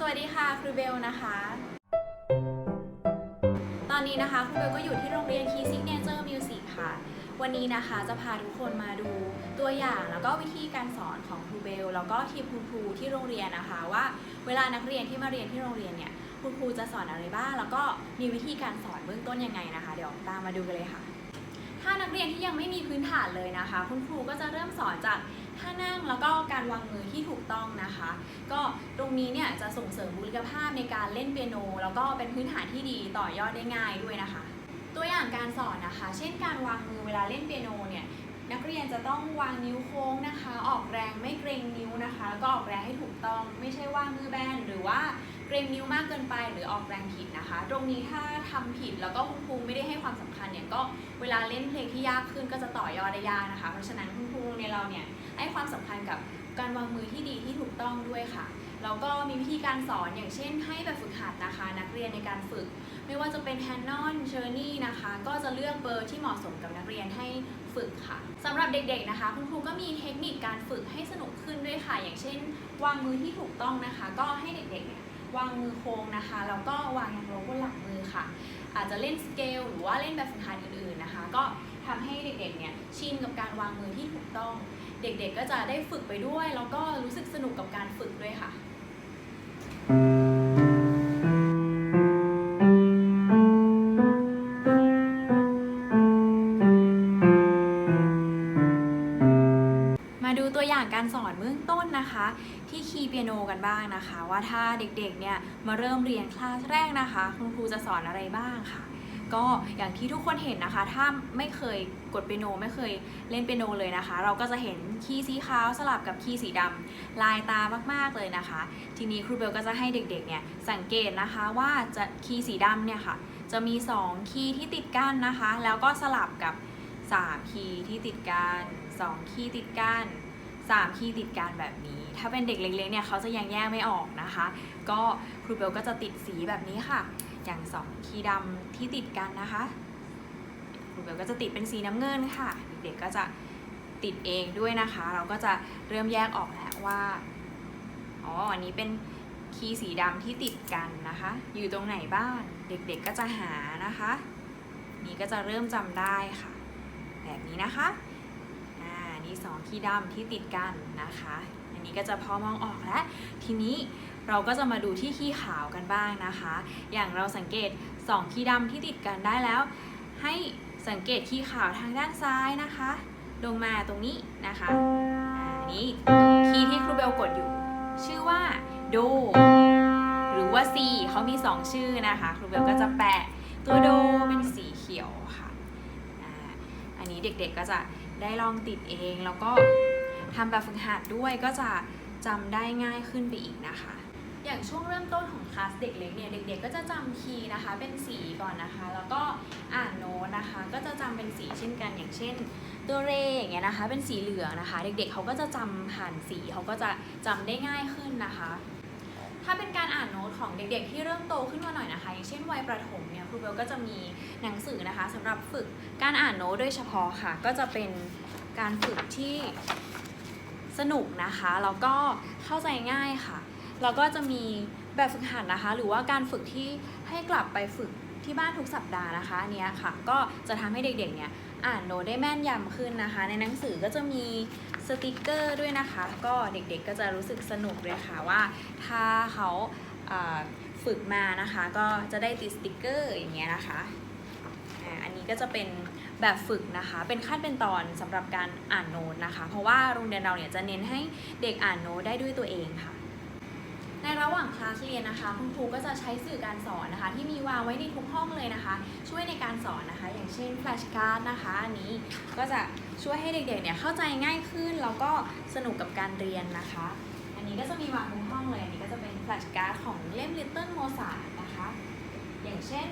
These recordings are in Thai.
สวัสดีค่ะครูเบลนะคะ ตอนนี้นะคะครูเบลก็อยู่ที่โรงเรียน Key Signature Music ค่ะ วันนี้นะคะจะพาทุกคนมาดูตัวอย่างแล้วก็วิธีการสอนของครูเบล แล้วก็ทีมคุณครูที่โรงเรียนนะคะว่าเวลานักเรียนที่มาเรียนที่โรงเรียนเนี่ยคุณครูจะสอนอะไรบ้าง แล้วก็มีวิธีการสอนเบื้องต้นยังไงนะคะ เดี๋ยวตามมาดูกันเลยค่ะ ถ้านักเรียนที่ยังไม่มีพื้นฐานเลยนะคะ คุณครูก็จะเริ่มสอนจาก ท่านั่งแล้วก็การวางมือที่ถูกต้องนะคะ ก็ตรงนี้เนี่ยจะส่งเสริมบุคลิกภาพในการเล่นเปียโน แล้วก็เป็นพื้นฐานที่ดีต่อยอดได้ง่ายด้วยนะคะ ตัวอย่างการสอนนะคะ เช่นการวางมือเวลาเล่นเปียโนเนี่ยนักเรียนจะต้องวางนิ้วโค้งนะคะ ออกแรงไม่เกรงนิ้วนะคะแล้วก็ออกแรงให้ถูกต้อง ไม่ใช่ว่างมือแบนหรือว่าเกรงนิ้วมากเกินไปหรือออกแรงผิดนะคะ ตรงนี้ถ้าทำผิดแล้วก็คุณครูไม่ได้ให้ความสำคัญเนี่ยก็เวลาเล่นเพลงที่ยากขึ้นก็จะต่อยอดได้ยากนะคะ เพราะฉะนั้นคุณครูในเราเนี่ย ให้ความสำคัญกับการวางมือที่ดีที่ถูกต้องด้วยค่ะแล้วก็มีวิธีการสอนอย่างเช่น ให้แบบฝึกหัดนะคะ นักเรียนในการฝึก ไม่ว่าจะเป็นแฮนนอนเชอร์นี่นะคะ ก็จะเลือกเบอร์ที่เหมาะสมกับนักเรียนให้ฝึกค่ะสำหรับเด็กๆนะคะ คุณครูก็มีเทคนิคการฝึกให้สนุกขึ้นด้วยค่ะ อย่างเช่น วางมือที่ถูกต้องนะคะ ก็ให้เด็กๆวางมือโค้งนะคะแล้วก็วางอย่างลงบนหลังมือค่ะ อาจจะเล่นสเกลหรือว่าเล่นแบบฝึกหัดอื่นๆนะคะ ก็ ทำให้เด็กๆเนี่ยชินกับการวางมือที่ถูกต้อง เด็กๆก็จะได้ฝึกไปด้วย แล้วก็รู้สึกสนุกกับการฝึกด้วยค่ะมาดูตัวอย่างการสอนเบื้องต้นนะคะ ที่คีย์เปียโนกันบ้างนะคะ ว่าถ้าเด็กๆเนี่ยมาเริ่มเรียนคลาสแรกนะคะ คุณครูจะสอนอะไรบ้างค่ะ ก็อย่างที่ทุกคนเห็นนะคะ ถ้าไม่เคยกดเปียโนไม่เคยเล่นเปียโนเลยนะคะ เราก็จะเห็นคีย์สีขาวสลับกับคีย์สีดำลายตามากๆเลยนะคะ ทีนี้ครูเบลก็จะให้เด็กๆเนี่ยสังเกตนะคะว่าจะคีย์สีดำเนี่ยค่ะจะมี 2 คีย์ที่ติดกันนะคะ แล้วก็สลับกับ 3 คีย์ที่ติดกัน2 คีย์ติดกัน3คีย์ติดกันแบบนี้ ถ้าเป็นเด็กเล็กๆเนี่ยเขาจะยังแยกไม่ออกนะคะ ก็ครูเบลก็จะติดสีแบบนี้ค่ะ อย่าง 2 คีย์ดำที่ติดกันนะคะครูเบลก็จะติดเป็นสีน้ำเงินค่ะ เด็กๆก็จะติดเองด้วยนะคะ เราก็จะเริ่มแยกออกแล้วว่าอ๋ออันนี้เป็นคีย์สีดำที่ติดกันนะคะ อยู่ตรงไหนบ้าง เด็กๆก็จะหานะคะ นี่ก็จะเริ่มจำได้ค่ะ แบบนี้นะคะ อ่า นี่สองคีย์ดำที่ติดกันนะคะ อันนี้ก็จะพอมองออกแล้ว ทีนี้ เราก็จะมาดูที่คีย์ขาวกันบ้างนะคะ อย่างเราสังเกต2คีย์ดำที่ติดกันได้แล้ว ให้สังเกตคีย์ขาวทางด้านซ้ายนะคะ ลงมาตรงนี้นะคะอ่านี้คีย์ที่ครูเบลกดอยู่ ชื่อว่าโด หรือว่า C เขามี 2 ชื่อนะคะ ครูเบลก็จะแปะตัวโดเป็นสีเขียวค่ะอันนี้เด็กๆก็จะได้ลองติดเองแล้วก็ทำแบบฝึกหัดด้วยก็จะจำได้ง่ายขึ้นไปอีกนะคะ อย่างช่วงเริ่มต้นของคลาสเด็กเล็กเนี่ยเด็กๆก็จะจำคีย์นะคะเป็นสีก่อนนะคะ แล้วก็อ่านโน้ตนะคะ ก็จะจำเป็นสีเช่นกันอย่างเช่น ตัวเรอย่างเงี้ยนะคะ เป็นสีเหลืองนะคะ เด็กๆเขาก็จะจำผ่านสีเขาก็จะจำได้ง่ายขึ้นนะคะ ถ้าเป็นการอ่านโน้ตของเด็กๆ ที่เริ่มโตขึ้นมาหน่อยนะคะอย่างเช่นวัยประถมเนี่ยครูเบลก็จะมีหนังสือนะคะสำหรับฝึกการอ่านโน้ตโดยเฉพาะค่ะ ก็จะเป็นการฝึกที่สนุกนะคะแล้วก็เข้าใจง่ายค่ะ แล้วก็จะมีแบบฝึกหัดนะคะ หรือว่าการฝึกที่ให้กลับไปฝึกที่บ้านทุกสัปดาห์นะคะอันเนี้ยค่ะ ก็จะทำให้เด็กๆเนี่ยอ่านโน้ตได้แม่นยำขึ้นนะคะ ในหนังสือก็จะมีสติกเกอร์ด้วยนะคะ ก็เด็กๆก็จะรู้สึกสนุกเลยค่ะว่า ถ้าเขาฝึกมานะคะ ก็จะได้ติดสติกเกอร์อย่างเงี้ยนะคะอันนี้ก็จะเป็นแบบฝึกนะคะ เป็นขั้นเป็นตอนสำหรับการอ่านโน้ตนะคะ เพราะว่าโรงเรียนเราเนี่ยจะเน้นให้เด็กอ่านโน้ตได้ด้วยตัวเองค่ะ ในระหว่างคลาสเรียนนะคะ คุณครูก็จะใช้สื่อการสอนนะคะ ที่มีวางไว้ในทุกห้องเลยนะคะ ช่วยในการสอนนะคะ อย่างเช่นแฟลชการ์ดนะคะอันนี้ก็จะช่วยให้เด็กๆเนี่ยเข้าใจง่ายขึ้นแล้วก็สนุกกับการเรียนนะคะ อันนี้ก็จะมีวางทุกห้องเลยอันนี้ก็จะเป็นแฟลชการ์ดของเล่ม Little Mozart นะคะ อย่างเช่น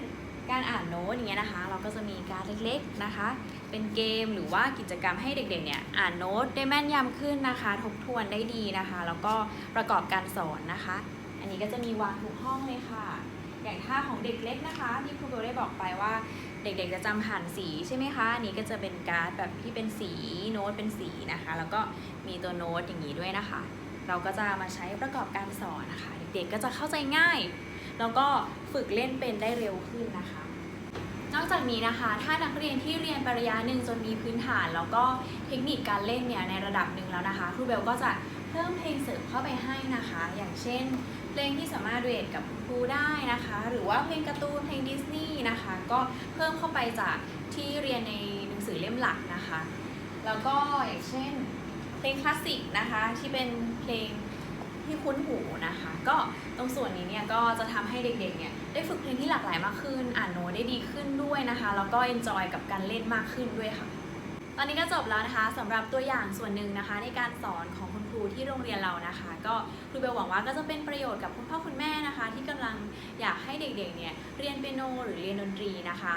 การอ่านโน้ตอย่างเงี้ยนะคะ เราก็จะมีการเล็กๆนะคะ เป็นเกมหรือว่ากิจกรรมให้เด็กๆเนี่ยอ่านโน้ตได้แม่นยำขึ้นนะคะ ทบทวนได้ดีนะคะ แล้วก็ประกอบการสอนนะคะ อันนี้ก็จะมีวางทุกห้องเลยค่ะ อย่างท่าของเด็กเล็กนะคะที่ครูเบได้บอกไปว่าเด็กๆจะจำผ่านสีใช่ไหมคะอันนี้ก็จะเป็นการ์ดแบบที่เป็นสีโน้ตเป็นสีนะคะ แล้วก็มีตัวโน้ตอย่างนี้ด้วยนะคะ เราก็จะมาใช้ประกอบการสอนนะคะ เด็กๆก็จะเข้าใจง่าย แล้วก็ฝึกเล่นเป็นได้เร็วขึ้นนะคะ นอกจากนี้นะคะ ถ้านักเรียนที่เรียนปริญญาหนึ่งจนมีพื้นฐาน แล้วก็เทคนิคการเล่นเนี่ยในระดับหนึ่งแล้วนะคะครูเบลก็จะเพิ่มเพลงเสริมเข้าไปให้นะคะ อย่างเช่นเพลงที่สามารถเรียนกับคุณครูได้นะคะ หรือว่าเพลงการ์ตูนเพลงดิสนีย์นะคะ ก็เพิ่มเข้าไปจากที่เรียนในหนังสือเล่มหลักนะคะ แล้วก็อย่างเช่น เพลงคลาสสิกนะคะที่เป็นเพลง ที่คุ้นหูนะคะ ก็ตรงส่วนนี้เนี่ยก็จะทำให้เด็กๆเนี่ยได้ฝึกเพลงที่หลากหลายมากขึ้น อ่านโน้ตได้ดีขึ้นด้วยนะคะ แล้วก็เอนจอยกับการเล่นมากขึ้นด้วยค่ะตอนนี้ก็จบแล้วนะคะสำหรับตัวอย่างส่วนหนึ่งนะคะ ในการสอนของคุณครูที่โรงเรียนเรานะคะ ก็ครูเบลหวังว่าก็จะเป็นประโยชน์กับคุณพ่อคุณแม่นะคะ ที่กำลังอยากให้เด็กๆเนี่ยเรียนเปียโนหรือเรียนดนตรีนะคะ